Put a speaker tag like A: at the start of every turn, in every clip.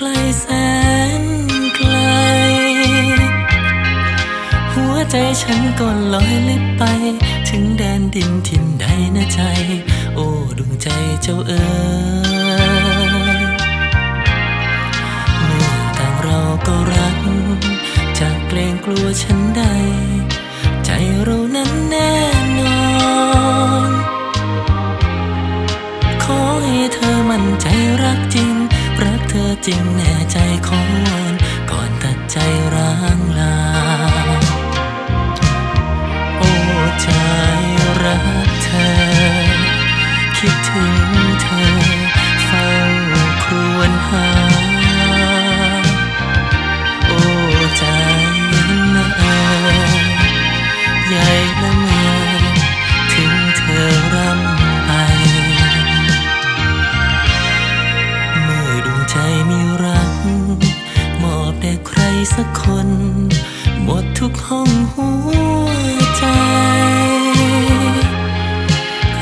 A: กลแสนไกล หัวใจฉันก็ลอยลิบไป ถึงแดนดินทินใดนะใจ โอ้ดวงใจเจ้าเอ๋ยเมื่อต่างเราก็รัก จากเกรงกลัวฉันใด ใจเรานั้นแน่นอนขอให้เธอมั่นใจรักจริง เธอจริงแน่ใจขอวอนก่อนตัดใจร้างลา โอ้ใจรักเธอ คิดถึงเธอ แต่ใครสักคน หมดทุกห้องหัวใจ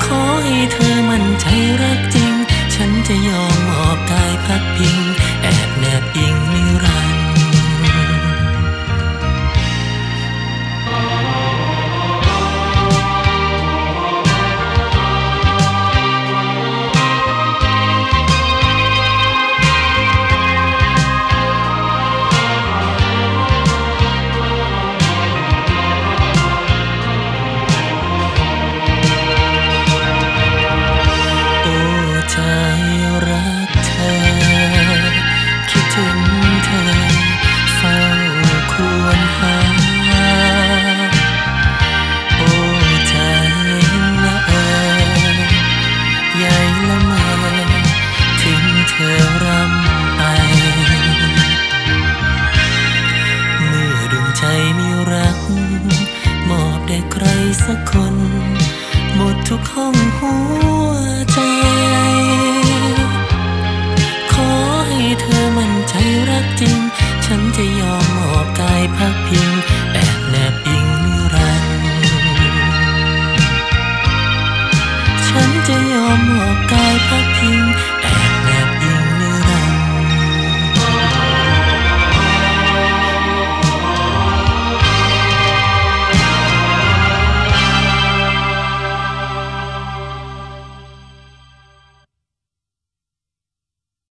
A: ขอให้เธอมั่นใจรักจริง ฉันจะยอมมอบกายพักพิง สักคน หมดทุกห้องหัวใจ ขอให้เธอมั่นใจรักจริง ฉันจะยอมมอบกายพักพิงแอบแนบอิงนิรันฉันจะยอมมอบกายพักพิง